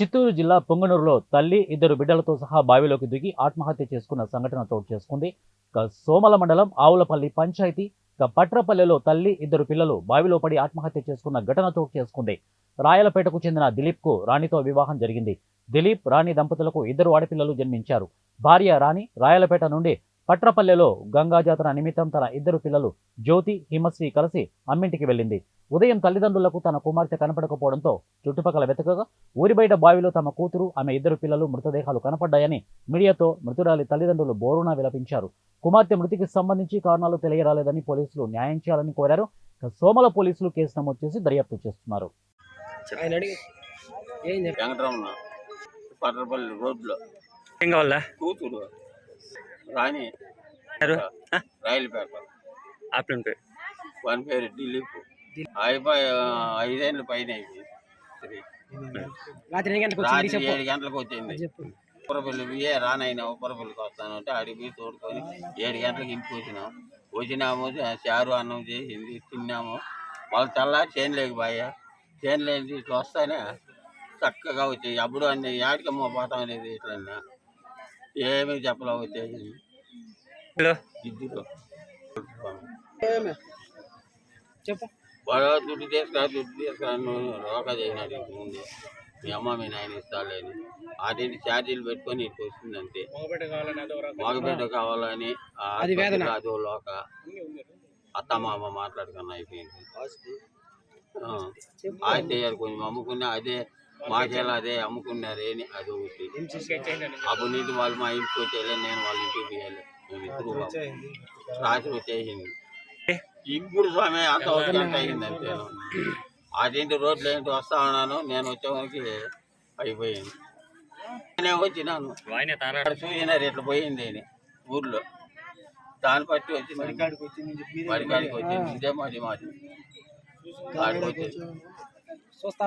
చిత్తూరు జిల్లా పొంగనూరులో తల్లి ఇద్దరు బిడ్డలతో సహా బావిలోకి దిగి ఆత్మహత్య చేసుకున్న సంఘటన చోటు చేసుకుంది. సోమల మండలం ఆవులపల్లి పంచాయతీ పట్రపల్లెలో తల్లి ఇద్దరు పిల్లలు బావిలో పడి ఆత్మహత్య చేసుకున్న ఘటన చోటు చేసుకుంది. రాయలపేటకు చెందిన దిలీప్కు రాణితో వివాహం జరిగింది. దిలీప్ రాణి దంపతులకు ఇద్దరు ఆడపిల్లలు జన్మించారు. భార్య రాణి రాయలపేట నుండి పట్రపల్లెలో గంగా జాతర నిమిత్తం తన ఇద్దరు పిల్లలు జ్యోతి హిమశ్రీ కలిసి అమ్మింటికి వెళ్ళింది. ఉదయం తల్లిదండ్రులకు తన కుమార్తె కనపడకపోవడంతో చుట్టుపక్కల వెతకగా ఊరి బయట బావిలో తమ కూతురు ఆమె ఇద్దరు పిల్లలు మృతదేహాలు కనపడ్డాయని మీడియాతో మృతురాలి తల్లిదండ్రులు బోరున విలపించారు. కుమార్తె మృతికి సంబంధించి కారణాలు తెలియరాలేదని పోలీసులు న్యాయం చేయాలని కోరారు. సోమల పోలీసులు కేసు నమోదు చేసి దర్యాప్తు చేస్తున్నారు. కూతురు రాణి పేరు వన్ పేరు దిలీప్ అయిపోయి ఐదేళ్ళు పైన రాత్రి వచ్చింది? ఏడు గంటలకు వచ్చింది. ఉప్పరపల్లి ఏ రానైనా ఉప్పరపల్లికి వస్తానంటే అడిగి పోయి తోడుకొని ఏడు గంటలకు ఇంటికి వచ్చినాం. వచ్చినాము చారు అన్నం చేసింది తిన్నాము. వాళ్ళు తెల్లారి చేను లేక బాయ చేను లేని ఇట్లా వస్తానే చక్కగా వచ్చాయి. అప్పుడు అన్ని యాడికమ్మ పోతాం అనేది ఇట్లా ఏమీ చెప్పలే వచ్చేసి హలో. ఇద్దరు ఏమే? చెప్పు. వాడు దుడ్డు తీసుకురా దుడ్డు తీసుకురా నువ్వు రోకా చేసినాడు ఇంటి ముందు మీ అమ్మ మీ నాయన ఇస్తాలేని అదేంటి ఛార్జీలు పెట్టుకొని ఇటు వస్తుంది అంతే మగబిడ్డ కావాలని అదో లోక. అత్త మామ మాట్లాడుకున్న అయిపోయింది. ఆ. అయితే కొంచెం అమ్ముకున్నా అదే మాకేలా అదే అమ్ముకున్నారు ఏని అది ఒకటి. అప్పుడు నుంచి వాళ్ళు మా ఇంటికి వచ్చేయాలి నేను వాళ్ళ ఇంటికి పోయాలి మేము ఇద్దరు రాత్రి వచ్చేసింది. ఇప్పుడు స్వామి అంత ఒక గంట అయింది అంతే. అదేంటి రోడ్లు ఏంటి వస్తా ఉన్నాను నేను వచ్చేవారికి అయిపోయింది. నేను వచ్చినాను. అక్కడ చూసినారు ఇట్లా పోయింది అని ఊర్లో. దాన్ని బట్టి వచ్చింది. వరికాడికి వచ్చింది. ఇదే మాది మాది. చూస్తా